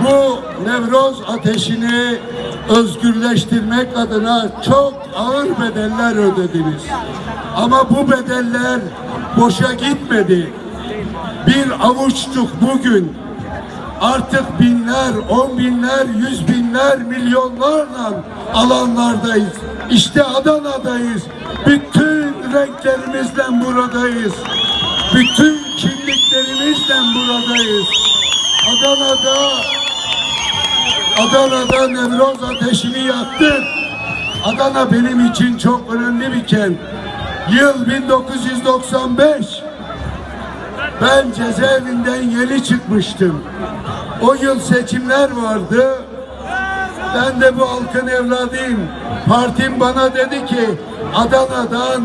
bu Nevroz ateşini özgürleştirmek adına çok ağır bedeller ödediniz. Ama bu bedeller boşa gitmedi. Bir avuçtuk bugün. Artık binler, on binler, yüz binler, milyonlarla alanlardayız. İşte Adana'dayız. Bütün renklerimizle buradayız. Bütün kimliklerimizle buradayız. Adana'da Adana'da Nevroz ateşini yaktık. Adana benim için çok önemli bir kent. Yıl 1995. Ben cezaevinden yeni çıkmıştım. O yıl seçimler vardı. Ben de bu halkın evladıyım. Partim bana dedi ki Adana'dan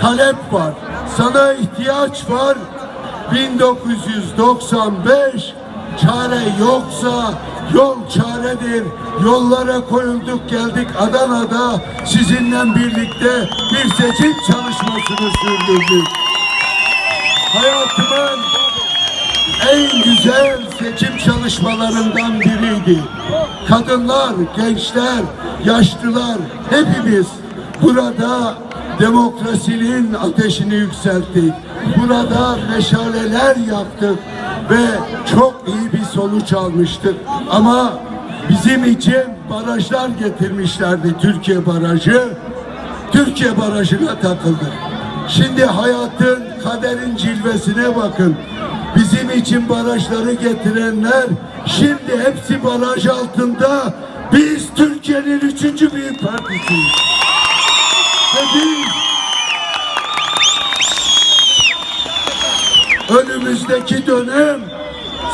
talep var. Sana ihtiyaç var. 1995 çare yoksa yol çaredir. Yollara koyulduk geldik Adana'da sizinle birlikte bir seçim çalışmasını sürdürdük. Hayatımın en güzel seçim çalışmalarından biriydi. Kadınlar, gençler, yaşlılar hepimiz burada demokrasinin ateşini yükselttik. Burada meşaleler yaktık ve çok iyi bir sonuç almıştık. Ama bizim için barajlar getirmişlerdi Türkiye Barajı. Türkiye Barajı'na takıldık. Şimdi hayatın kaderin cilvesine bakın. Bizim için barajları getirenler şimdi hepsi baraj altında. Biz Türkiye'nin üçüncü büyük partisiyiz. Önümüzdeki dönem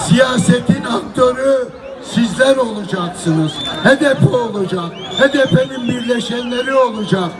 siyasetin aktörü sizler olacaksınız. HDP olacak. HDP'nin birleşenleri olacak.